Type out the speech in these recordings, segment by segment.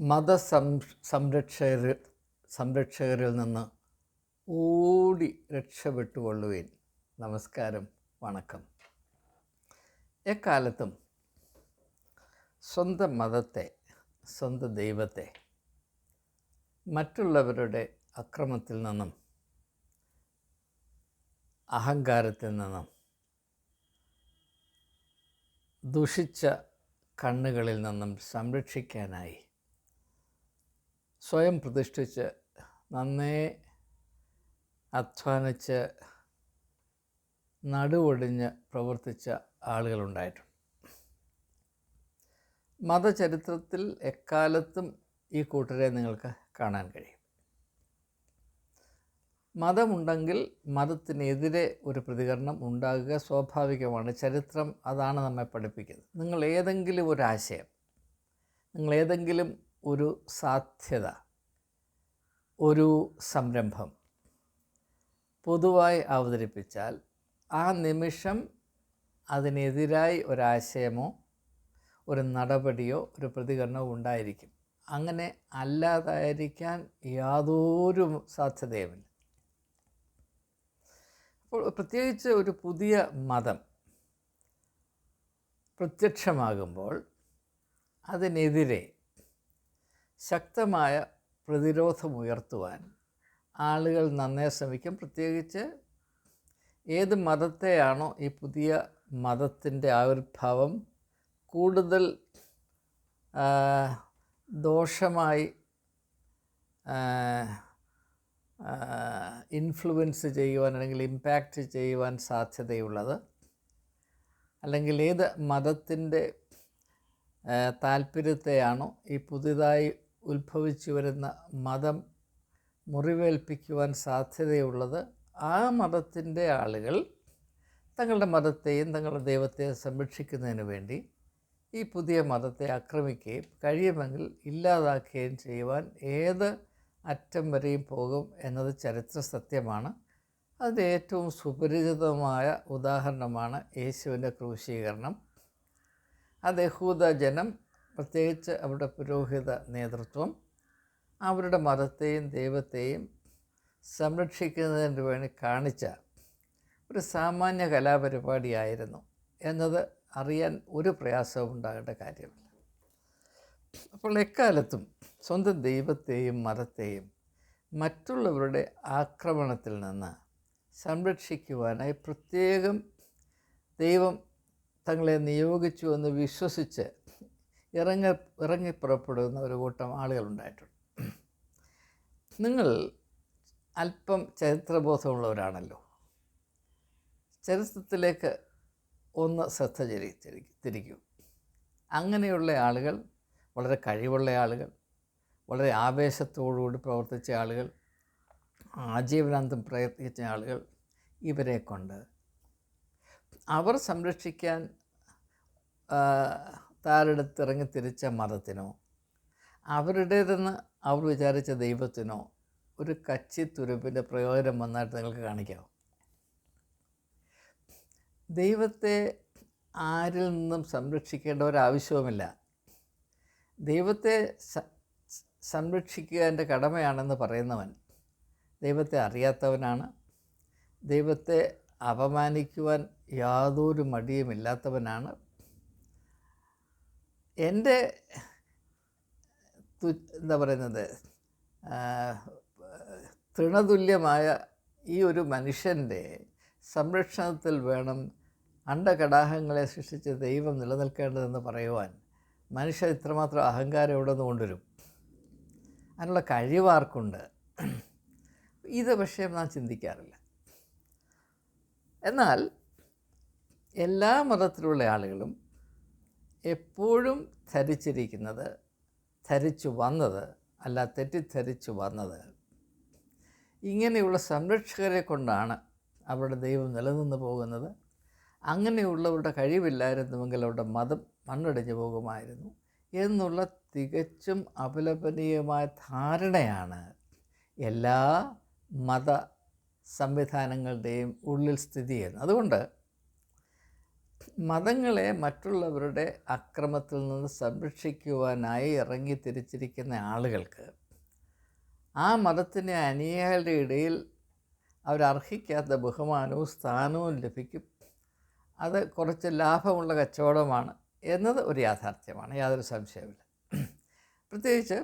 മത സംരക്ഷകർ സംരക്ഷകരിൽ നിന്ന് ഓടി രക്ഷപ്പെട്ടുകൊള്ളുവേൻ. നമസ്കാരം വണക്കം. എക്കാലത്തും സ്വന്തം മതത്തെ സ്വന്തം ദൈവത്തെ മറ്റുള്ളവരുടെ അക്രമത്തിൽ നിന്നും അഹങ്കാരത്തിൽ നിന്നും ദുഷിച്ച കണ്ണുകളിൽ നിന്നും സംരക്ഷിക്കാനായി സ്വയം പ്രതിഷ്ഠിച്ച് നന്നേ അധ്വാനിച്ച് നടുവൊടിഞ്ഞ് പ്രവർത്തിച്ച ആളുകളുണ്ടായിട്ടുണ്ട്. മതചരിത്രത്തിൽ എക്കാലത്തും ഈ കൂട്ടരെ നിങ്ങൾക്ക് കാണാൻ കഴിയും. മതമുണ്ടെങ്കിൽ മതത്തിനെതിരെ ഒരു പ്രതികരണം ഉണ്ടാകുക സ്വാഭാവികമാണ്. ചരിത്രം അതാണ് നമ്മെ പഠിപ്പിക്കുന്നത്. നിങ്ങൾ ഏതെങ്കിലും ഒരു ആശയം നിങ്ങൾ ഏതെങ്കിലും ഒരു സാധ്യത ഒരു സംരംഭം പൊതുവായി അവതരിപ്പിച്ചാൽ ആ നിമിഷം അതിനെതിരായി ഒരാശയമോ ഒരു നടപടിയോ ഒരു പ്രതികരണമോ ഉണ്ടായിരിക്കും. അങ്ങനെ അല്ലാതായിരിക്കാൻ യാതൊരു സാധ്യതയുമില്ല. അപ്പോൾ പ്രത്യേകിച്ച് ഒരു പുതിയ മതം പ്രത്യക്ഷമാകുമ്പോൾ അതിനെതിരെ ശക്തമായ പ്രതിരോധമുയർത്തുവാൻ ആളുകൾ നന്നേ ശ്രമിക്കും. പ്രത്യേകിച്ച് ഏത് മതത്തെയാണോ ഈ പുതിയ മതത്തിന്റെ ആവിർഭാവം കൂടുതൽ ദോഷമായി ഇൻഫ്ലുവൻസ് ചെയ്യുവാൻ അല്ലെങ്കിൽ ഇമ്പാക്റ്റ് ചെയ്യുവാൻ സാധ്യതയുള്ളത്. അല്ലെങ്കിൽ ഏത് മതത്തിന്റെ താല്പര്യത്തെയാണോ ഈ പുതുതായി ഉത്ഭവിച്ചു വരുന്ന മതം മുറിവേൽപ്പിക്കുവാൻ സാധ്യതയുള്ളത് ആ മതത്തിന്റെ ആളുകൾ തങ്ങളുടെ മതത്തെയും തങ്ങളുടെ ദൈവത്തെയും സംരക്ഷിക്കുന്നതിന് വേണ്ടി ഈ പുതിയ മതത്തെ ആക്രമിക്കുകയും കഴിയുമെങ്കിൽ ഇല്ലാതാക്കുകയും ചെയ്യുവാൻ ഏത് അറ്റം വരെയും പോകും എന്നത് ചരിത്ര സത്യമാണ്. അതിന്റെ ഏറ്റവും സുപരിചിതമായ ഉദാഹരണമാണ് യേശുവിന്റെ ക്രൂശീകരണം. അത് യഹൂദ ജനം പ്രത്യേകിച്ച് അവരുടെ പുരോഹിത നേതൃത്വം അവരുടെ മതത്തെയും ദൈവത്തെയും സംരക്ഷിക്കുന്നതിന് വേണ്ടി കാണിച്ച ഒരു സാമാന്യ കലാപരിപാടിയായിരുന്നു എന്നത് അറിയാൻ ഒരു പ്രയാസവും ഉണ്ടാകേണ്ട കാര്യമില്ല. അപ്പോൾ എക്കാലത്തും സ്വന്തം ദൈവത്തെയും മതത്തെയും മറ്റുള്ളവരുടെ ആക്രമണത്തിൽ നിന്ന് സംരക്ഷിക്കുവാനായി പ്രത്യേകം ദൈവം തങ്ങളെ നിയോഗിച്ചു എന്ന് വിശ്വസിച്ച് ഇറങ്ങ ഇറങ്ങി പുറപ്പെടുന്ന ഒരു കൂട്ടം ആളുകളുണ്ടായിട്ടുണ്ട്. നിങ്ങൾ അല്പം ചരിത്രബോധമുള്ളവരാണല്ലോ. ചരിത്രത്തിലേക്ക് ഒന്ന് ശ്രദ്ധ തിരിക്കൂ. അങ്ങനെയുള്ള ആളുകൾ വളരെ കഴിവുള്ള ആളുകൾ വളരെ ആവേശത്തോടുകൂടി പ്രവർത്തിച്ച ആളുകൾ ആജീവനാന്തം പ്രയത്നിച്ച ആളുകൾ ഇവരെ കൊണ്ട് അവർ സംരക്ഷിക്കാൻ താരെടുത്തിറങ്ങി തിരിച്ച മതത്തിനോ അവരുടേതെന്ന് അവർ വിചാരിച്ച ദൈവത്തിനോ ഒരു കച്ചി തുരുപ്പിന്റെ പ്രയോജനം വന്നായിട്ട് നിങ്ങൾക്ക് കാണിക്കാം. ദൈവത്തെ ആരിൽ നിന്നും സംരക്ഷിക്കേണ്ട ഒരാവശ്യവുമില്ല ദൈവത്തെ സംരക്ഷിക്കുക എന്റെ കടമയാണെന്ന് പറയുന്നവൻ ദൈവത്തെ അറിയാത്തവനാണ്. ദൈവത്തെ അപമാനിക്കുവാൻ യാതൊരു മടിയുമില്ലാത്തവനാണ്. എന്റെ എന്താ പറയുന്നത് തൃണതുല്യമായ ഈ ഒരു മനുഷ്യന്റെ സംരക്ഷണത്തിൽ വേണം അണ്ടകടാഹങ്ങളെ സൃഷ്ടിച്ച ദൈവം നിലനിൽക്കേണ്ടതെന്ന് പറയുവാൻ മനുഷ്യൻ ഇത്രമാത്രം അഹങ്കാരം ഇവിടെ നിന്ന് കൊണ്ടുവരും? അതിനുള്ള കഴിവാർക്കുണ്ട് ഇത് പക്ഷേ നാം ചിന്തിക്കാറില്ല. എന്നാൽ എല്ലാ മതത്തിലുള്ള ആളുകളും എപ്പോഴും ധരിച്ചിരിക്കുന്നത് ധരിച്ചു വന്നത് അല്ല തെറ്റിദ്ധരിച്ചു വന്നത്. ഇങ്ങനെയുള്ള സംരക്ഷകരെ കൊണ്ടാണ് അവരുടെ ദൈവം നിലനിന്ന് പോകുന്നത്. അങ്ങനെയുള്ളവരുടെ കഴിവില്ലായിരുന്നുവെങ്കിൽ അവരുടെ മതം മണ്ണടിഞ്ഞു പോകുമായിരുന്നു എന്നുള്ള തികച്ചും അപലപനീയമായ ധാരണയാണ് എല്ലാ മത സംവിധാനങ്ങളുടെയും ഉള്ളിൽ സ്ഥിതി ചെയ്യുന്നത്. അതുകൊണ്ട് മതങ്ങളെ മറ്റുള്ളവരുടെ അക്രമത്തിൽ നിന്ന് സംരക്ഷിക്കുവാനായി ഇറങ്ങി തിരിച്ചിരിക്കുന്ന ആളുകൾക്ക് ആ മതത്തിന്റെ അനുയായികളുടെ ഇടയിൽ അവരർഹിക്കാത്ത ബഹുമാനവും സ്ഥാനവും ലഭിക്കും. അത് കുറച്ച് ലാഭമുള്ള കച്ചവടമാണ് എന്നത് ഒരു യാഥാർത്ഥ്യമാണ് യാതൊരു സംശയമില്ല പ്രത്യേകിച്ച്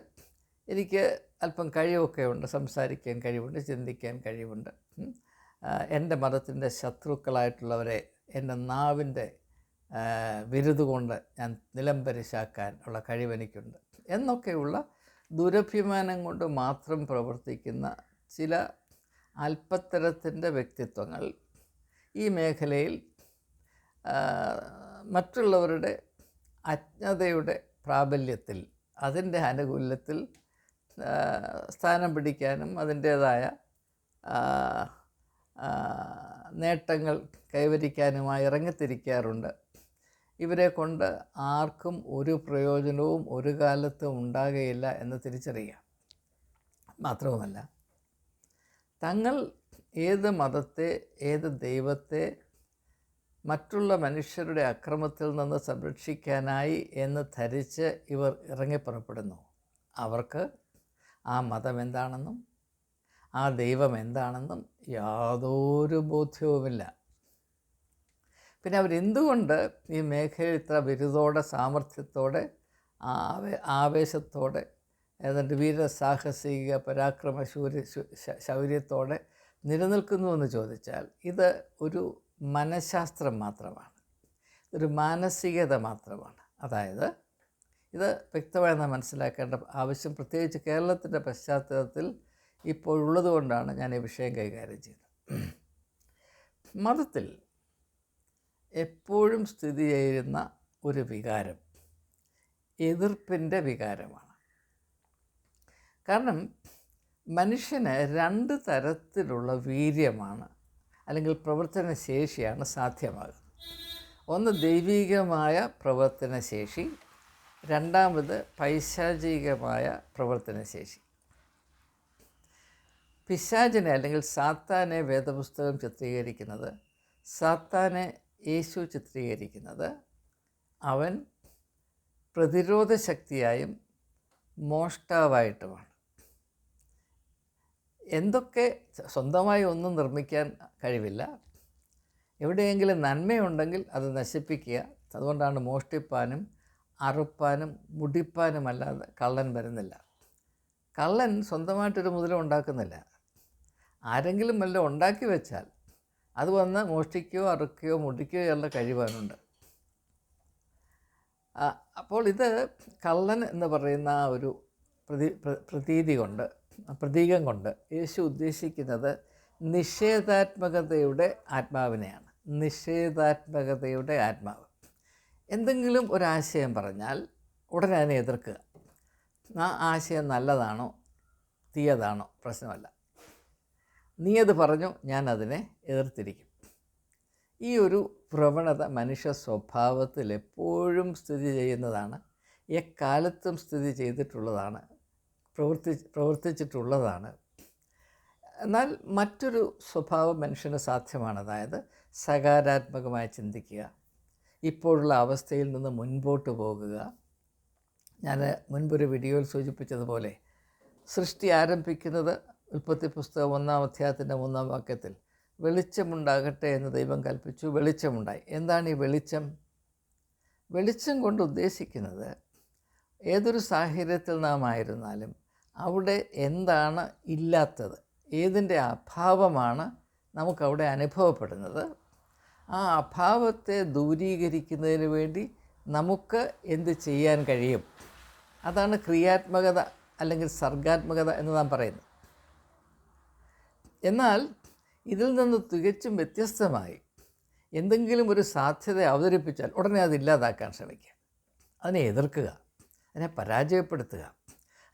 എനിക്ക് അല്പം കഴിവൊക്കെ ഉണ്ട് സംസാരിക്കാൻ കഴിവുണ്ട് ചിന്തിക്കാൻ കഴിവുണ്ട്. എന്റെ മതത്തിന്റെ ശത്രുക്കളായിട്ടുള്ളവരെ എന്റെ നാവിന്റെ വിരുതുകൊണ്ട് വിരുത് കൊണ്ട് ഞാൻ നിലംപരിശാക്കാൻ ഉള്ള കഴിവെനിക്കുണ്ട്. എന്നൊക്കെയുള്ള ദുരഭിമാനം കൊണ്ട് മാത്രം പ്രവർത്തിക്കുന്ന ചില അല്പത്തരത്തിന്റെ വ്യക്തിത്വങ്ങൾ ഈ മേഖലയിൽ മറ്റുള്ളവരുടെ അജ്ഞതയുടെ പ്രാബല്യത്തിൽ അതിന്റെ ആനുകൂല്യത്തിൽ സ്ഥാനം പിടിക്കാനും അതിന്റേതായ നേട്ടങ്ങൾ കൈവരിക്കാനുമായി ഇറങ്ങിത്തിരിക്കാറുണ്ട്. ഇവരെ കൊണ്ട് ആർക്കും ഒരു പ്രയോജനവും ഒരു കാലത്തും ഉണ്ടാകുകയില്ല എന്ന് തിരിച്ചറിയുക മാത്രവുമല്ല തങ്ങൾ ഏത് മതത്തെ ഏത് ദൈവത്തെ മറ്റുള്ള മനുഷ്യരുടെ അക്രമത്തിൽ നിന്ന് സംരക്ഷിക്കാനായി എന്ന് ധരിച്ച് ഇവർ ഇറങ്ങിപ്പുറപ്പെടുന്നു. അവർക്ക് ആ മതം എന്താണെന്നും ആ ദൈവം എന്താണെന്നും യാതൊരു ബോധ്യവുമില്ല. പിന്നെ അവരെന്തുകൊണ്ട് ഈ മേഖലയിൽ ഇത്ര ബിരുദോടെ സാമർഥ്യത്തോടെ ആവേ ആവേശത്തോടെ എന്നിട്ട് വീരസാഹസിക പരാക്രമ ശൂര്യ ശൗര്യത്തോടെ നിലനിൽക്കുന്നു എന്ന് ചോദിച്ചാൽ ഇത് ഒരു മനഃശാസ്ത്രം മാത്രമാണ്. ഒരു മാനസികത മാത്രമാണ്. അതായത് ഇത് വ്യക്തമായി നാം മനസ്സിലാക്കേണ്ട ആവശ്യം പ്രത്യേകിച്ച് കേരളത്തിന്റെ പശ്ചാത്തലത്തിൽ ഇപ്പോഴുള്ളത് കൊണ്ടാണ് ഞാൻ ഈ വിഷയം കൈകാര്യം ചെയ്യുന്നത് മതത്തിൽ എപ്പോഴും സ്ഥിതി ചെയ്യുന്ന ഒരു വികാരം എതിർപ്പിന്റെ വികാരമാണ്. കാരണം മനുഷ്യന് രണ്ട് തരത്തിലുള്ള വീര്യമാണ് അല്ലെങ്കിൽ പ്രവർത്തന ശേഷിയാണ് സാധ്യമാകുന്നത്. ഒന്ന് ദൈവികമായ പ്രവർത്തന ശേഷി രണ്ടാമത് പൈശാചികമായ പ്രവർത്തന ശേഷി. പിശാചിനെ അല്ലെങ്കിൽ സാത്താനെ വേദപുസ്തകം ചിത്രീകരിക്കുന്നത് സാത്താനെ യേശു ചിത്രീകരിക്കുന്നത് അവൻ പ്രതിരോധ ശക്തിയായും മോഷ്ടാവായിട്ടുമാണ്. എന്തൊക്കെ സ്വന്തമായി ഒന്നും നിർമ്മിക്കാൻ കഴിവില്ല. എവിടെയെങ്കിലും നന്മയുണ്ടെങ്കിൽ അത് നശിപ്പിക്കുക. അതുകൊണ്ടാണ് മോഷ്ടിപ്പാനും അറുപ്പാനും മുടിപ്പാനും അല്ലാതെ കള്ളൻ വരുന്നില്ല. കള്ളൻ സ്വന്തമായിട്ടൊരു മുതലും ഉണ്ടാക്കുന്നില്ല. ആരെങ്കിലും വല്ല ഉണ്ടാക്കി വെച്ചാൽ അത് വന്ന് മോഷ്ടിക്കുകയോ അറുക്കുകയോ മുടിക്കുകയോ ഉള്ള കഴിവാനുണ്ട്. അപ്പോൾ ഇത് കള്ളൻ എന്ന് പറയുന്ന ആ ഒരു പ്രതി പ്ര- പ്രതീതി കൊണ്ട് പ്രതീകം കൊണ്ട് യേശു ഉദ്ദേശിക്കുന്നത് നിഷേധാത്മകതയുടെ ആത്മാവിനെയാണ്. നിഷേധാത്മകതയുടെ ആത്മാവ്. എന്തെങ്കിലും ഒരാശയം പറഞ്ഞാൽ ഉടനെ അതിനെ എതിർക്കുക. ആ ആശയം നല്ലതാണോ തീയതാണോ പ്രശ്നമല്ല. നീ അത് പറഞ്ഞു ഞാൻ അതിനെ എതിർത്തിരിക്കും. ഈ ഒരു പ്രവണത മനുഷ്യ സ്വഭാവത്തിൽ എപ്പോഴും സ്ഥിതി ചെയ്യുന്നതാണ് എക്കാലത്തും സ്ഥിതി ചെയ്തിട്ടുള്ളതാണ് പ്രവർത്തി പ്രവർത്തിച്ചിട്ടുള്ളതാണ്. എന്നാൽ മറ്റൊരു സ്വഭാവം മനുഷ്യന് സാധ്യമാണ് അതായത് സകാരാത്മകമായി ചിന്തിക്കുക ഇപ്പോഴുള്ള അവസ്ഥയിൽ നിന്ന് മുൻപോട്ട് പോകുക. ഞാൻ മുൻപൊരു വീഡിയോയിൽ സൂചിപ്പിച്ചതുപോലെ സൃഷ്ടി ആരംഭിക്കുന്നത് ഉൽപ്പത്തി പുസ്തകം ഒന്നാം അധ്യായത്തിന്റെ മൂന്നാം വാക്യത്തിൽ വെളിച്ചമുണ്ടാകട്ടെ എന്ന് ദൈവം കൽപ്പിച്ചു വെളിച്ചമുണ്ടായി. എന്താണ് ഈ വെളിച്ചം? വെളിച്ചം കൊണ്ട് ഉദ്ദേശിക്കുന്നത് ഏതൊരു സാഹചര്യത്തിൽ നാം ആയിരുന്നാലും അവിടെ എന്താണ് ഇല്ലാത്തത് ഏതിന്റെ അഭാവമാണ് നമുക്കവിടെ അനുഭവപ്പെടുന്നത്. ആ അഭാവത്തെ ദൂരീകരിക്കുന്നതിന് വേണ്ടി നമുക്ക് എന്ത് ചെയ്യാൻ കഴിയും? അതാണ് ക്രിയാത്മകത അല്ലെങ്കിൽ സർഗാത്മകത എന്ന് നാം പറയുന്നത്. എന്നാൽ ഇതിൽ നിന്ന് തികച്ചും വ്യത്യസ്തമായി എന്തെങ്കിലും ഒരു സാധ്യത അവതരിപ്പിച്ചാൽ ഉടനെ അത് ഇല്ലാതാക്കാൻ ശ്രമിക്കുക. അതിനെ എതിർക്കുക അതിനെ പരാജയപ്പെടുത്തുക.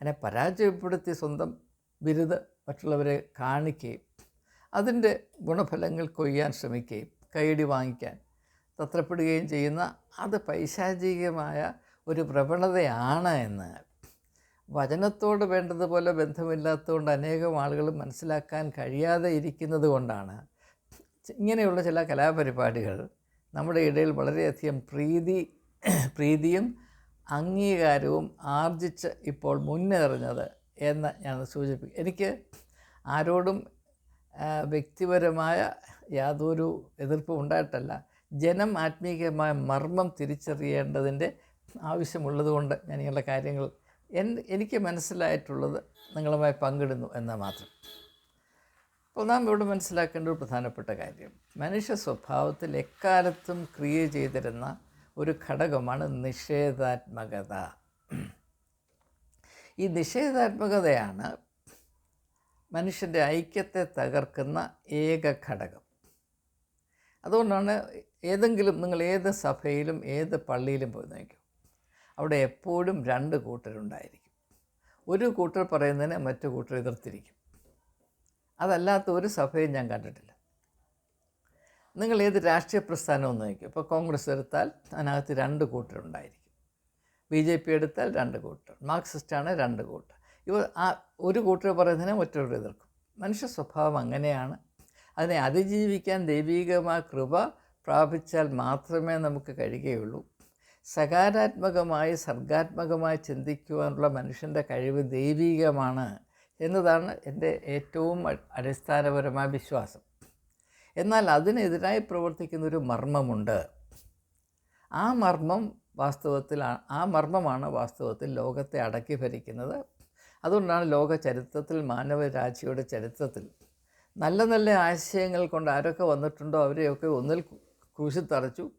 അതിനെ പരാജയപ്പെടുത്തി സ്വന്തം ബിരുദ മറ്റുള്ളവരെ കാണിക്കുകയും അതിന്റെ ഗുണഫലങ്ങൾ കൊയ്യാൻ ശ്രമിക്കുകയും കൈയടി വാങ്ങിക്കാൻ തത്രപ്പെടുകയും ചെയ്യുന്ന അത് പൈശാചികമായ ഒരു പ്രവണതയാണ് എന്ന് വചനത്തോട് വേണ്ടതുപോലെ ബന്ധമില്ലാത്തതുകൊണ്ട് അനേകം ആളുകൾ മനസ്സിലാക്കാൻ കഴിയാതെ ഇരിക്കുന്നത് കൊണ്ടാണ്. ഇങ്ങനെയുള്ള ചില കലാപരിപാടികൾ നമ്മുടെ ഇടയിൽ വളരെയധികം പ്രീതി പ്രീതിയും അംഗീകാരവും ആർജിച്ച് ഇപ്പോൾ മുന്നേറുന്നത് എന്ന് ഞാൻ സൂചിപ്പിക്കും. എനിക്ക് ആരോടും വ്യക്തിപരമായ യാതൊരു എതിർപ്പും ഉണ്ടായിട്ടല്ല. ജനം ആത്മീയമായ മർമ്മം തിരിച്ചറിയേണ്ടതിന്റെ ആവശ്യമുള്ളതുകൊണ്ട് ഞാൻ ഇങ്ങനെയുള്ള കാര്യങ്ങൾ എനിക്ക് മനസ്സിലായിട്ടുള്ളത് നിങ്ങളുമായി പങ്കിടുന്നു എന്നാൽ മാത്രം. അപ്പോൾ നാം ഇവിടെ മനസ്സിലാക്കേണ്ട ഒരു പ്രധാനപ്പെട്ട കാര്യം. മനുഷ്യ സ്വഭാവത്തിൽ എക്കാലത്തും ക്രിയ ചെയ്തിരുന്ന ഒരു ഘടകമാണ് നിഷേധാത്മകത. ഈ നിഷേധാത്മകതയാണ് മനുഷ്യന്റെ ഐക്യത്തെ തകർക്കുന്ന ഏക ഘടകം. അതുകൊണ്ടാണ് ഏതെങ്കിലും നിങ്ങൾ ഏത് സഭയിലും ഏത് പള്ളിയിലും പോയി നോക്കും അവിടെ എപ്പോഴും രണ്ട് കൂട്ടരുണ്ടായിരിക്കും. ഒരു കൂട്ടർ പറയുന്നതിനെ മറ്റു കൂട്ടർ എതിർത്തിരിക്കും. അതല്ലാത്ത ഒരു സഭയും ഞാൻ കണ്ടിട്ടില്ല. നിങ്ങൾ ഏത് രാഷ്ട്രീയ പ്രസ്ഥാനവും നോക്കും ഇപ്പോൾ കോൺഗ്രസ് എടുത്താൽ അതിനകത്ത് രണ്ട് കൂട്ടരുണ്ടായിരിക്കും. ബി ജെ പി എടുത്താൽ രണ്ട് കൂട്ടർ. മാർക്സിസ്റ്റാണ് രണ്ട് കൂട്ടർ. ഇവർ ആ ഒരു കൂട്ടർ പറയുന്നതിനെ മറ്റൊരു എതിർക്കും. മനുഷ്യ സ്വഭാവം അങ്ങനെയാണ്. അതിനെ അതിജീവിക്കാൻ ദൈവികമായ കൃപ പ്രാപിച്ചാൽ മാത്രമേ നമുക്ക് കഴിയുകയുള്ളൂ. സകാരാത്മകമായി സർഗാത്മകമായി ചിന്തിക്കുവാനുള്ള മനുഷ്യന്റെ കഴിവ് ദൈവികമാണ് എന്നതാണ് എന്റെ ഏറ്റവും അടിസ്ഥാനപരമായ വിശ്വാസം. എന്നാൽ അതിനെതിരായി പ്രവർത്തിക്കുന്ന ഒരു മർമ്മമുണ്ട്. ആ മർമ്മം വാസ്തവത്തിൽ ആ- മർമ്മമാണ് വാസ്തവത്തിൽ ലോകത്തെ അടക്കി ഭരിക്കുന്നത്. അതുകൊണ്ടാണ് ലോക ചരിത്രത്തിൽ മാനവരാശിയുടെ ചരിത്രത്തിൽ നല്ല നല്ല ആശയങ്ങൾ കൊണ്ട് ആരൊക്കെ വന്നിട്ടുണ്ടോ അവരെയൊക്കെ ഒന്നിൽ ക്രൂശിത്തറച്ചു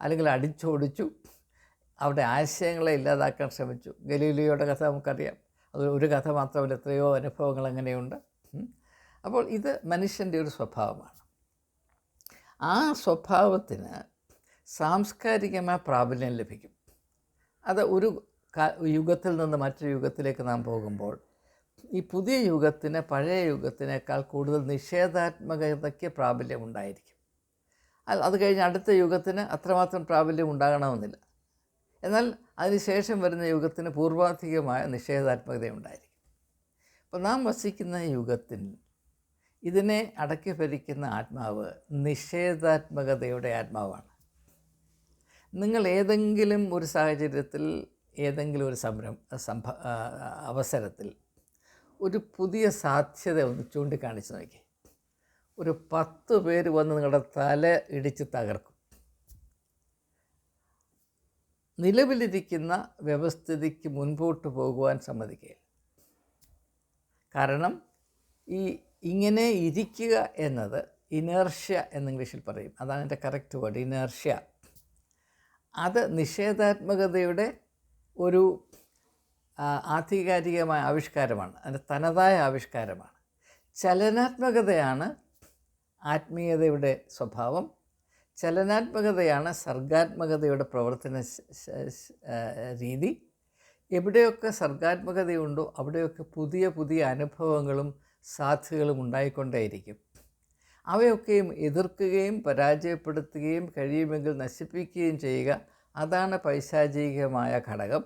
അല്ലെങ്കിൽ അടിച്ചോടിച്ചു. അവരുടെ ആശയങ്ങളെ ഇല്ലാതാക്കാൻ ശ്രമിച്ചു. ഗലീലിയോയുടെ കഥ നമുക്കറിയാം. അത് ഒരു കഥ മാത്രമല്ല എത്രയോ അനുഭവങ്ങൾ അങ്ങനെയുണ്ട്. അപ്പോൾ ഇത് മനുഷ്യന്റെ ഒരു സ്വഭാവമാണ്. ആ സ്വഭാവത്തിന് സാംസ്കാരികമായ പ്രാബല്യം ലഭിക്കും. അത് ഒരു യുഗത്തിൽ നിന്ന് മറ്റൊരു യുഗത്തിലേക്ക് നാം പോകുമ്പോൾ ഈ പുതിയ യുഗത്തിന് പഴയ യുഗത്തിനേക്കാൾ കൂടുതൽ നിഷേധാത്മകതയ്ക്ക് പ്രാബല്യം ഉണ്ടായിരിക്കും. അത് കഴിഞ്ഞ് അടുത്ത യുഗത്തിന് അത്രമാത്രം പ്രാബല്യം ഉണ്ടാകണമെന്നില്ല. എന്നാൽ അതിനുശേഷം വരുന്ന യുഗത്തിന് പൂർവാധികമായ നിഷേധാത്മകത ഉണ്ടായിരിക്കും അപ്പോൾ നാം വസിക്കുന്ന യുഗത്തിൽ ഇതിനെ അടക്കി ഭരിക്കുന്ന ആത്മാവ് നിഷേധാത്മകതയുടെ ആത്മാവാണ്. നിങ്ങൾ ഏതെങ്കിലും ഒരു സാഹചര്യത്തിൽ ഏതെങ്കിലും ഒരു സംരം സംഭ അവസരത്തിൽ ഒരു പുതിയ സാധ്യത ഒന്ന് ചൂണ്ടിക്കാണിച്ച് നോക്കി. ഒരു പത്ത് പേര് വന്ന് നിങ്ങളുടെ തല ഇടിച്ച് തകർക്കും. നിലവിലിരിക്കുന്ന വ്യവസ്ഥിതിക്ക് മുൻപോട്ട് പോകുവാൻ സമ്മതിക്കുകയില്ല കാരണം ഈ ഇങ്ങനെ ഇരിക്കുക എന്നത് ഇനേർഷ്യ എന്ന് ഇംഗ്ലീഷിൽ പറയും. അതാണ് എന്റെ കറക്റ്റ് വേർഡ് ഇനേർഷ്യ. അത് നിഷേധാത്മകതയുടെ ഒരു ആധികാരികമായ ആവിഷ്കാരമാണ്. അതിന്റെ തനതായ ആവിഷ്കാരമാണ്. ചലനാത്മകതയാണ് ആത്മീയതയുടെ സ്വഭാവം. ചലനാത്മകതയാണ് സർഗാത്മകതയുടെ പ്രവർത്തന രീതി. എവിടെയൊക്കെ സർഗാത്മകതയുണ്ടോ അവിടെയൊക്കെ പുതിയ പുതിയ അനുഭവങ്ങളും സാധ്യതകളും ഉണ്ടായിക്കൊണ്ടേയിരിക്കും. അവയൊക്കെയും എതിർക്കുകയും പരാജയപ്പെടുത്തുകയും കഴിയുമെങ്കിൽ നശിപ്പിക്കുകയും ചെയ്യുക അതാണ് പൈശാചികമായ ഘടകം.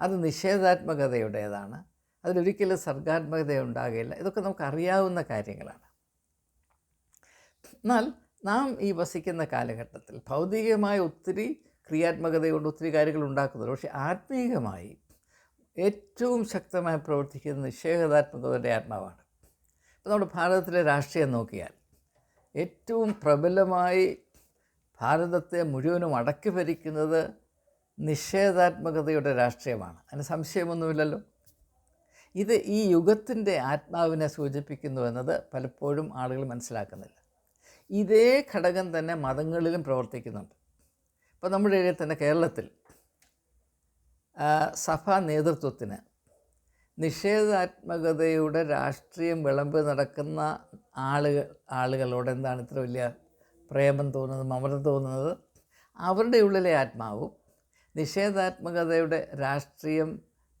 അത് നിഷേധാത്മകതയുടേതാണ്. അതിലൊരിക്കലും സർഗാത്മകത ഉണ്ടാകില്ല ഇതൊക്കെ നമുക്കറിയാവുന്ന കാര്യങ്ങളാണ്. എന്നാൽ നാം ഈ വസിക്കുന്ന കാലഘട്ടത്തിൽ ഭൗതികമായ ഒത്തിരി ക്രിയാത്മകതയുണ്ട് ഒത്തിരി കാര്യങ്ങൾ ഉണ്ടാക്കുന്നുണ്ട്. പക്ഷേ ആത്മീയമായി ഏറ്റവും ശക്തമായി പ്രവർത്തിക്കുന്ന നിഷേധാത്മകതയുടെ ആത്മാവാണ്. ഇപ്പോൾ നമ്മുടെ ഭാരതത്തിലെ രാഷ്ട്രീയം നോക്കിയാൽ ഏറ്റവും പ്രബലമായി ഭാരതത്തെ മുഴുവനും അടക്കി ഭരിക്കുന്നത് നിഷേധാത്മകതയുടെ രാഷ്ട്രീയമാണ്. അതിന് സംശയമൊന്നുമില്ലല്ലോ. ഇത് ഈ യുഗത്തിന്റെ ആത്മാവിനെ സൂചിപ്പിക്കുന്നു എന്നത് പലപ്പോഴും ആളുകൾ മനസ്സിലാക്കുന്നില്ല. ഇതേ ഘടകം തന്നെ മതങ്ങളിലും പ്രവർത്തിക്കുന്നുണ്ട്. ഇപ്പോൾ നമ്മുടെ ഇടയിൽ തന്നെ കേരളത്തിൽ സഭാ നേതൃത്വത്തിന് നിഷേധാത്മകതയുടെ രാഷ്ട്രീയം വിളമ്പ് നടക്കുന്ന ആളുകൾ ആളുകളോട് എന്താണ് ഇത്ര വലിയ പ്രേമം തോന്നുന്നത് മമത തോന്നുന്നത്? അവരുടെ ഉള്ളിലെ ആത്മാവും നിഷേധാത്മകതയുടെ രാഷ്ട്രീയം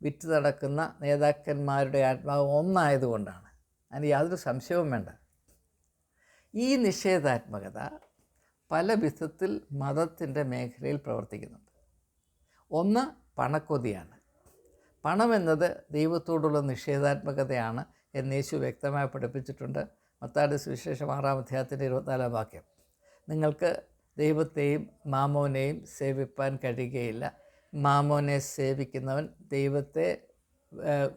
വിറ്റ് നടക്കുന്ന നേതാക്കന്മാരുടെ ആത്മാവ് ഒന്നായതുകൊണ്ടാണ്. അതിന് യാതൊരു സംശയവും വേണ്ട. ഈ നിഷേധാത്മകത പല വിധത്തിൽ മതത്തിന്റെ മേഖലയിൽ പ്രവർത്തിക്കുന്നുണ്ട്. ഒന്ന് പണക്കൊതിയാണ്. പണമെന്നത് ദൈവത്തോടുള്ള നിഷേധാത്മകതയാണ് എന്ന് യേശു വ്യക്തമായി പഠിപ്പിച്ചിട്ടുണ്ട്. മത്താടി സുവിശേഷം ആറാം അധ്യായത്തിന്റെ ഇരുപത്തിനാലാം വാക്യം. നിങ്ങൾക്ക് ദൈവത്തെയും മാമോനെയും സേവിപ്പാൻ കഴിയുകയില്ല. മാമോനെ സേവിക്കുന്നവൻ ദൈവത്തെ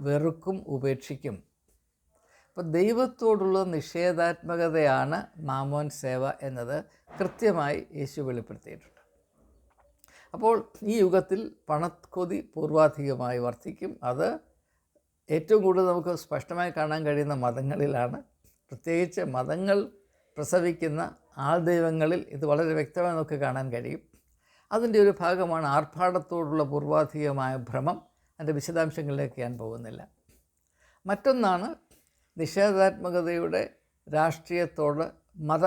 വെറുക്കും ഉപേക്ഷിക്കും. അപ്പോൾ ദൈവത്തോടുള്ള നിഷേധാത്മകതയാണ് മാമോൻ സേവ എന്നത് കൃത്യമായി യേശു വെളിപ്പെടുത്തിയിട്ടുണ്ട്. അപ്പോൾ ഈ യുഗത്തിൽ പണക്കൊതി പൂർവാധികമായി വർദ്ധിക്കും അത് ഏറ്റവും കൂടുതൽ നമുക്ക് സ്പഷ്ടമായി കാണാൻ കഴിയുന്ന മതങ്ങളിലാണ്. പ്രത്യേകിച്ച് മതങ്ങൾ പ്രസവിക്കുന്ന ആൾദൈവങ്ങളിൽ ഇത് വളരെ വ്യക്തമായി നമുക്ക് കാണാൻ കഴിയും. അതിന്റെ ഒരു ഭാഗമാണ് ആർഭാടത്തോടുള്ള പൂർവാധികമായ ഭ്രമം. അതിന്റെ വിശദാംശങ്ങളിലേക്ക് ഞാൻ പോകുന്നില്ല. മറ്റൊന്നാണ് നിഷേധാത്മകതയുടെ രാഷ്ട്രീയത്തോട് മത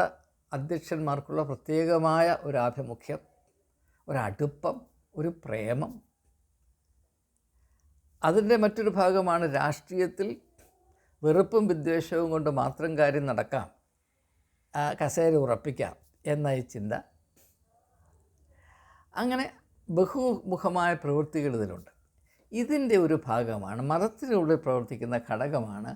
അധ്യക്ഷന്മാർക്കുള്ള പ്രത്യേകമായ ഒരു ആഭിമുഖ്യം ഒരടുപ്പം ഒരു പ്രേമം. അതിന്റെ മറ്റൊരു ഭാഗമാണ് രാഷ്ട്രീയത്തിൽ വെറുപ്പും വിദ്വേഷവും കൊണ്ട് മാത്രം കാര്യം നടക്കാം കസേര ഉറപ്പിക്കാം എന്ന ഈ ചിന്ത. അങ്ങനെ ബഹുമുഖമായ പ്രവൃത്തികൾ ഇതിലുണ്ട്. ഇതിന്റെ ഒരു ഭാഗമാണ് മതത്തിലൂടെ പ്രവർത്തിക്കുന്ന ഘടകമാണ്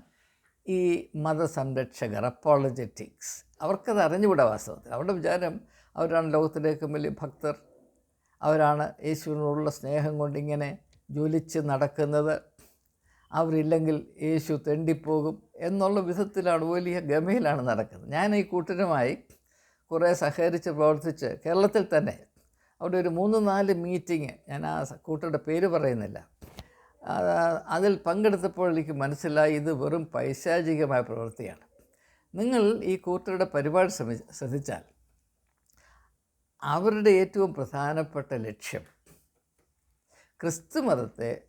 ഈ മതസംരക്ഷകർ അപ്പോളജറ്റിക്സ് അവർക്കത് അറിഞ്ഞുകൂടാ വാസ്തവത്തിൽ. അവരുടെ വിചാരം അവരാണ് ലോകത്തിലേക്ക് വലിയ ഭക്തർ. അവരാണ് യേശുവിനോടുള്ള സ്നേഹം കൊണ്ടിങ്ങനെ ജ്വലിച്ച് നടക്കുന്നത്. അവരില്ലെങ്കിൽ യേശു തെണ്ടിപ്പോകും എന്നുള്ള വിധത്തിലാണ് വലിയ ഗമയിലാണ് നടക്കുന്നത്. ഞാൻ ഈ കൂട്ടരുമായി കുറേ സഹകരിച്ച് പ്രവർത്തിച്ച് കേരളത്തിൽ തന്നെ അവിടെ ഒരു മൂന്ന് നാല് മീറ്റിങ് ഞാൻ ആ കൂട്ടരുടെ പേര് പറയുന്നില്ല. അതിൽ പങ്കെടുത്തപ്പോൾ എനിക്ക് മനസ്സിലായി ഇത് വെറും പൈശാചികമായ പ്രവൃത്തിയാണ്. നിങ്ങൾ ഈ കൂട്ടരുടെ പരിപാടി ശ്രദ്ധിച്ചാൽ അവരുടെ ഏറ്റവും പ്രധാനപ്പെട്ട ലക്ഷ്യം ക്രിസ്തു മതത്തെ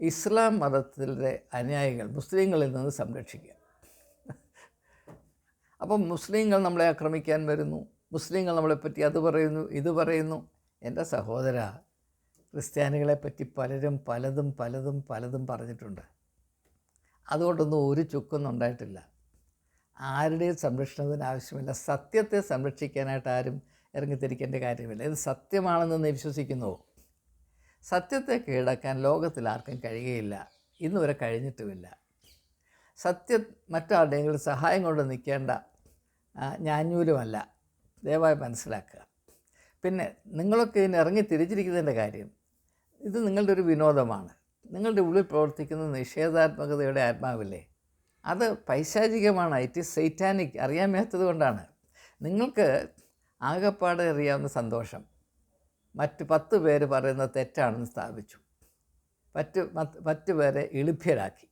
ഇസ്ലാം മതത്തിലെ അനുയായികൾ മുസ്ലിങ്ങളിൽ നിന്ന് സംരക്ഷിക്കുക. അപ്പം മുസ്ലിങ്ങൾ നമ്മളെ ആക്രമിക്കാൻ വരുന്നു മുസ്ലിങ്ങൾ നമ്മളെപ്പറ്റി അത് പറയുന്നു ഇത് പറയുന്നു. എന്റെ സഹോദര ക്രിസ്ത്യാനികളെ പറ്റി പലരും പലതും പലതും പലതും പറഞ്ഞിട്ടുണ്ട്. അതുകൊണ്ടൊന്നും ഒരു ചുക്കൊന്നും ഉണ്ടായിട്ടില്ല. ആരുടെയും സംരക്ഷണത്തിന് ആവശ്യമില്ല. സത്യത്തെ സംരക്ഷിക്കാനായിട്ട് ആരും ഇറങ്ങിത്തിരിക്കേണ്ട കാര്യമില്ല. ഇത് സത്യമാണെന്ന് നീ വിശ്വസിക്കുന്നുവോ സത്യത്തെ കീഴടക്കാൻ ലോകത്തിൽ ആർക്കും കഴിയുകയില്ല. ഇന്നുവരെ കഴിഞ്ഞിട്ടുമില്ല. സത്യം മറ്റാരുടെയെങ്കിലും സഹായം കൊണ്ട് നിൽക്കേണ്ട ഞാഞ്ഞൂലുമല്ല. ദയവായി മനസ്സിലാക്കുക. പിന്നെ നിങ്ങളൊക്കെ ഇതിന് ഇറങ്ങി തിരിച്ചിരിക്കുന്നതിന്റെ കാര്യം ഇത് നിങ്ങളുടെ ഒരു വിനോദമാണ്. നിങ്ങളുടെ ഉള്ളിൽ പ്രവർത്തിക്കുന്ന നിഷേധാത്മകതയുടെ ആത്മാവില്ലേ? അത് പൈശാചികമാണ്. ഇറ്റ് ഈസ് സൈറ്റാനിക് അറിയാൻ മേത്തത് കൊണ്ടാണ്. നിങ്ങൾക്ക് ആകപ്പാടെ അറിയാവുന്ന സന്തോഷം. മറ്റ് പത്ത് പേര് പറയുന്നത് തെറ്റാണെന്ന് സ്ഥാപിച്ചു. മറ്റ് മറ്റ് പേരെ എളുപ്പ്യരാക്കി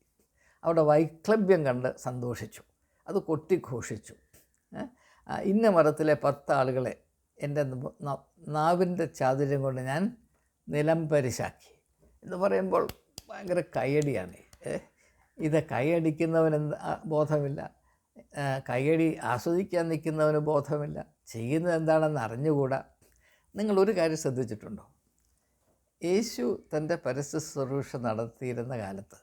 അവിടെ വൈക്ലഭ്യം കണ്ട് സന്തോഷിച്ചു. അത് കൊട്ടിഘോഷിച്ചു. ഇന്ന മതത്തിലെ പത്ത് ആളുകളെ എന്റെ നാവിന്റെ ചാതുര്യം കൊണ്ട് ഞാൻ നിലംപരിശാക്കി എന്ന് പറയുമ്പോൾ ഭയങ്കര കയ്യടിയാണ്? ഇത് കൈയടിക്കുന്നവന് ബോധമില്ല. കൈയടി ആസ്വദിക്കാൻ നിൽക്കുന്നവന് ബോധമില്ല. ചെയ്യുന്നത് എന്താണെന്ന് അറിഞ്ഞുകൂടാ. നിങ്ങൾ ഒരു കാര്യം ശ്രദ്ധിച്ചിട്ടുണ്ടോ? യേശു തന്റെ പരസ്യ ശുശ്രൂഷ നടത്തിയിരുന്ന കാലത്ത്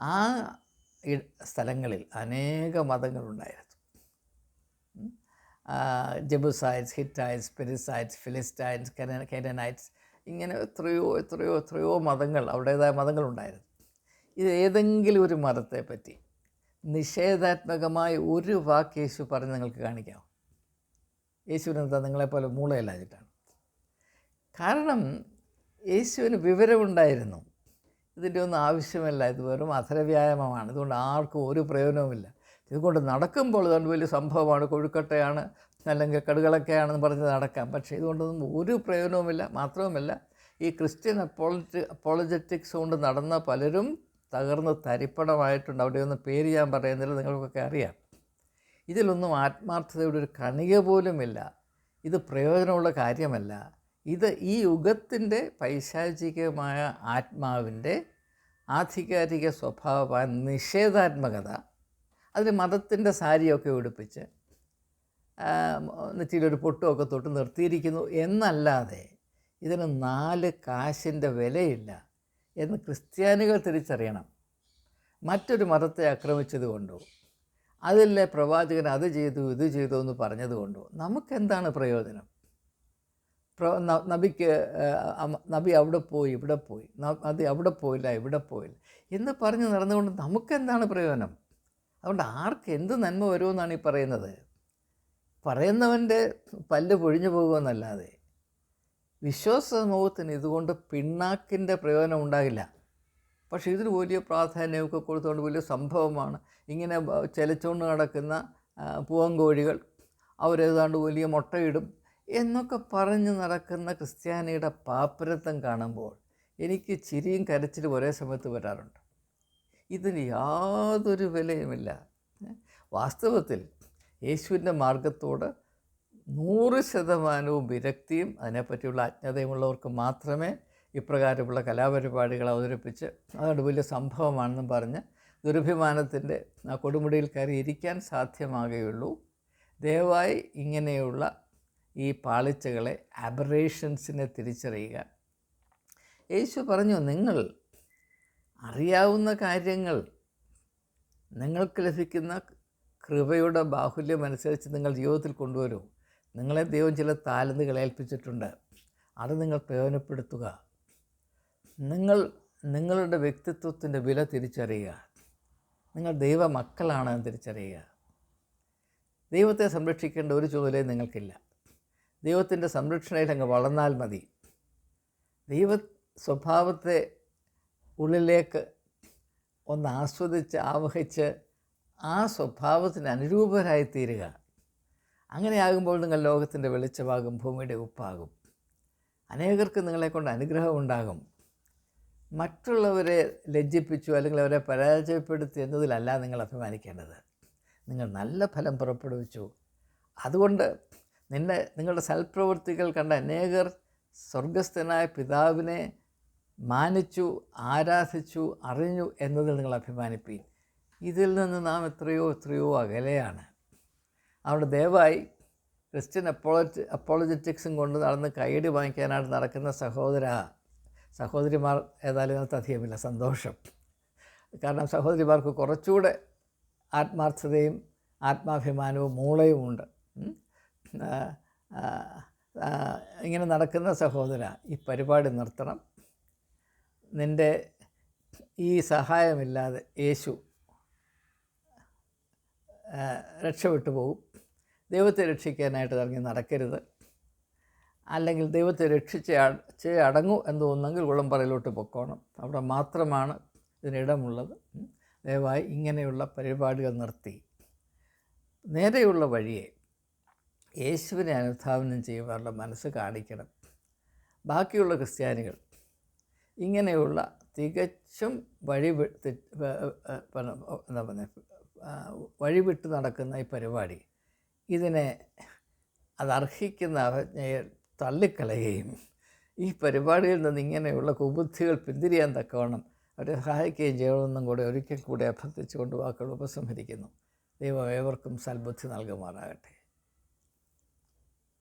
ആ സ്ഥലങ്ങളിൽ അനേക മതങ്ങളുണ്ടായിരുന്നു. ജബുസൈറ്റ്സ് ഹിറ്റൈറ്റ്സ് പെരിസൈറ്റ്സ് ഫിലിസ്റ്റൈൻസ് കെന കെനനൈറ്റ്സ് ഇങ്ങനെ എത്രയോ എത്രയോ എത്രയോ മതങ്ങൾ അവിടേതായ മതങ്ങളുണ്ടായിരുന്നു. ഇത് ഏതെങ്കിലും ഒരു മതത്തെ പറ്റി നിഷേധാത്മകമായ ഒരു വാക്ക് യേശു പറഞ്ഞ് നിങ്ങൾക്ക് കാണിക്കാം. യേശുവിനെന്താ നിങ്ങളെപ്പോലെ മൂളയല്ലാഞ്ഞിട്ടാണ്. കാരണം യേശുവിന് വിവരമുണ്ടായിരുന്നു. ഇതിന്റെ ഒന്നും ആവശ്യമില്ല ഇത് വെറും അധരവ്യായാമമാണ്. ഇതുകൊണ്ട് ആർക്കും ഒരു പ്രയോജനവുമില്ല. ഇതുകൊണ്ട് നടക്കുമ്പോൾ ഇതുകൊണ്ട് വലിയ സംഭവമാണ്. കൊഴുക്കട്ടയാണ് അല്ലെങ്കിൽ കടുകളൊക്കെയാണെന്ന് പറഞ്ഞ് നടക്കാം. പക്ഷേ ഇതുകൊണ്ടൊന്നും ഒരു പ്രയോജനവുമില്ല. മാത്രവുമല്ല ഈ ക്രിസ്ത്യൻ അപ്പോളജി അപ്പോളജറ്റിക്സ് കൊണ്ട് നടന്ന പലരും തകർന്ന് തരിപ്പണമായിട്ടുണ്ട്. അവിടെയൊന്നും പേര് ഞാൻ പറയുന്നില്ല നിങ്ങൾക്കൊക്കെ അറിയാം. ഇതിലൊന്നും ആത്മാർത്ഥതയുടെ ഒരു കണിക പോലുമില്ല. ഇത് പ്രയോജനമുള്ള കാര്യമല്ല. ഇത് ഈ യുഗത്തിന്റെ പൈശാചികമായ ആത്മാവിന്റെ ആധികാരിക സ്വഭാവമായ നിഷേധാത്മകത അതിന് മതത്തിന്റെ സാരിയൊക്കെ ഉടുപ്പിച്ച് നെറ്റിയിലൊരു പൊട്ടുമൊക്കെ തൊട്ട് നിർത്തിയിരിക്കുന്നു. എന്നല്ലാതെ ഇതിന് നാല് കാശിന്റെ വിലയില്ല എന്ന് ക്രിസ്ത്യാനികൾ തിരിച്ചറിയണം. മറ്റൊരു മതത്തെ ആക്രമിച്ചത് കൊണ്ടോ അതിലെ പ്രവാചകൻ അത് ചെയ്തു ഇത് ചെയ്തു എന്ന് പറഞ്ഞതുകൊണ്ടോ നമുക്കെന്താണ് പ്രയോജനം? പ്ര നബിക്ക് നബി അവിടെ പോയി ഇവിടെ പോയി നബി അവിടെ പോയില്ല ഇവിടെ പോയില്ല എന്ന് പറഞ്ഞ് നടന്നുകൊണ്ട് നമുക്കെന്താണ് പ്രയോജനം? അതുകൊണ്ട് ആർക്ക് എന്ത് നന്മ വരുമെന്നാണ് ഈ പറയുന്നത്. പറയുന്നവന്റെ പല്ല് പൊഴിഞ്ഞു പോകുമെന്നല്ലാതെ വിശ്വാസ സമൂഹത്തിന് ഇതുകൊണ്ട് പിണ്ണാക്കിന്റെ പ്രയോജനം ഉണ്ടാകില്ല. പക്ഷേ ഇതിന് വലിയ പ്രാധാന്യമൊക്കെ കൊടുത്തുകൊണ്ട് വലിയ സംഭവമാണ്. ഇങ്ങനെ ചെലച്ചുകൊണ്ട് നടക്കുന്ന പൂവങ്കോഴികൾ അവരേതാണ്ട് വലിയ മുട്ടയിടും എന്നൊക്കെ പറഞ്ഞ് നടക്കുന്ന ക്രിസ്ത്യാനിയുടെ പാപ്പരത്വം കാണുമ്പോൾ എനിക്ക് ചിരിയും കരച്ചിലും ഒരേ സമയത്ത് വരാറുണ്ട്. ഇതിന് യാതൊരു വിലയുമില്ല. വാസ്തവത്തിൽ യേശുവിന്റെ മാർഗത്തോട് നൂറ് ശതമാനവും വിരക്തിയും അതിനെപ്പറ്റിയുള്ള അജ്ഞതയുമുള്ളവർക്ക് മാത്രമേ ഇപ്രകാരമുള്ള കലാപരിപാടികൾ അവതരിപ്പിച്ച് അതുകൊണ്ട് വലിയ സംഭവമാണെന്നും പറഞ്ഞ് ദുരഭിമാനത്തിന്റെ ആ കൊടുമുടിയിൽ കയറി ഇരിക്കാൻ സാധ്യമാകുകയുള്ളൂ. ദയവായി ഇങ്ങനെയുള്ള ഈ പാളിച്ചകളെ അബറേഷൻസിനെ തിരിച്ചറിയുക. യേശു പറഞ്ഞു നിങ്ങൾ അറിയാവുന്ന കാര്യങ്ങൾ നിങ്ങൾക്ക് ലഭിക്കുന്ന കൃപയുടെ ബാഹുല്യം അനുസരിച്ച് നിങ്ങൾ ജീവിതത്തിൽ കൊണ്ടുവരൂ. നിങ്ങളെ ദൈവം ചില താലന്തുകൾ ഏൽപ്പിച്ചിട്ടുണ്ട്. അത് നിങ്ങൾ പ്രയോജനപ്പെടുത്തുക. നിങ്ങൾ നിങ്ങളുടെ വ്യക്തിത്വത്തിന്റെ വില തിരിച്ചറിയുക. നിങ്ങൾ ദൈവ മക്കളാണെന്ന് തിരിച്ചറിയുക. ദൈവത്തെ സംരക്ഷിക്കേണ്ട ഒരു ചുമതലയും നിങ്ങൾക്കില്ല. ദൈവത്തിന്റെ സംരക്ഷണയിൽ അങ്ങ് വളർന്നാൽ മതി. ദൈവ സ്വഭാവത്തെ ഉള്ളിലേക്ക് ഒന്ന് ആസ്വദിച്ച് ആവഹിച്ച് ആ സ്വഭാവത്തിന് അനുരൂപരായി തീരുക അങ്ങനെയാകുമ്പോൾ നിങ്ങൾ ലോകത്തിന്റെ വെളിച്ചമാകും ഭൂമിയുടെ ഉപ്പാകും. അനേകർക്ക് നിങ്ങളെക്കൊണ്ട് അനുഗ്രഹം ഉണ്ടാകും മറ്റുള്ളവരെ ലജ്ജിപ്പിച്ചു അല്ലെങ്കിൽ അവരെ പരാജയപ്പെടുത്തി എന്നതിലല്ല നിങ്ങൾ അഭിമാനിക്കേണ്ടത്. നിങ്ങൾ നല്ല ഫലം പുറപ്പെടുവിച്ചു. അതുകൊണ്ട് നിന്നെ നിങ്ങളുടെ സൽപ്രവൃത്തികൾ കണ്ട അനേകർ സ്വർഗസ്ഥനായ പിതാവിനെ മാനിച്ചു ആരാധിച്ചു അറിഞ്ഞു എന്നതിൽ നിങ്ങൾ അഭിമാനിപ്പീൻ. ഇതിൽ നിന്ന് നാം എത്രയോ എത്രയോ അകലെയാണ്. അവിടെ ദയവായി ക്രിസ്ത്യൻ അപ്പോളജി അപ്പോളജറ്റിക്സും കൊണ്ട് നടന്ന് കൈയടി വാങ്ങിക്കാനായിട്ട് നടക്കുന്ന സഹോദര സഹോദരിമാർ ഏതായാലും ഇതിനകത്ത് അധികമില്ല. സന്തോഷം. കാരണം സഹോദരിമാർക്ക് കുറച്ചുകൂടെ ആത്മാർത്ഥതയും ആത്മാഭിമാനവും മൂളയും ഉണ്ട്. ഇങ്ങനെ നടക്കുന്ന സഹോദര ഈ പരിപാടി നിർത്തണം. നിന്റെ ഈ സഹായമില്ലാതെ യേശു രക്ഷപ്പെട്ടു പോകും ദൈവത്തെ രക്ഷിക്കാനായിട്ട് ഇറങ്ങി നടക്കരുത്. അല്ലെങ്കിൽ ദൈവത്തെ രക്ഷിച്ച് ചേ അടങ്ങൂ എന്ന് തോന്നുന്നെങ്കിൽ കുളമ്പറയിലോട്ട് പൊക്കോണം. അവിടെ മാത്രമാണ് ഇതിനിടമുള്ളത്. ദയവായി ഇങ്ങനെയുള്ള പരിപാടികൾ നിർത്തി. നേരെയുള്ള വഴിയെ യേശുവിനെ അനുധാവനം ചെയ്യുവാനുള്ള മനസ്സ് കാണിക്കണം. ബാക്കിയുള്ള ക്രിസ്ത്യാനികൾ ഇങ്ങനെയുള്ള തികച്ചും വഴി വി- തെ- വ- വ- പന- എന്താ പറയുക വഴിവിട്ട് നടക്കുന്ന ഈ പരിപാടി ഇതിനെ അത് അർഹിക്കുന്ന അവജ്ഞയെ തള്ളിക്കളയുകയും ഈ പരിപാടിയിൽ നിന്ന് ഇങ്ങനെയുള്ള കുബുദ്ധികൾ പിന്തിരിയാൻ തക്കവണ്ണം അവരെ സഹായിക്കുകയും ചെയ്യണമെന്നും കൂടെ ഒരിക്കൽ കൂടി അഭ്യർത്ഥിച്ചുകൊണ്ട് വാക്കുകൾ ഉപസംഹരിക്കുന്നു. ദൈവം ഏവർക്കും സൽബുദ്ധി നൽകുമാറാകട്ടെ.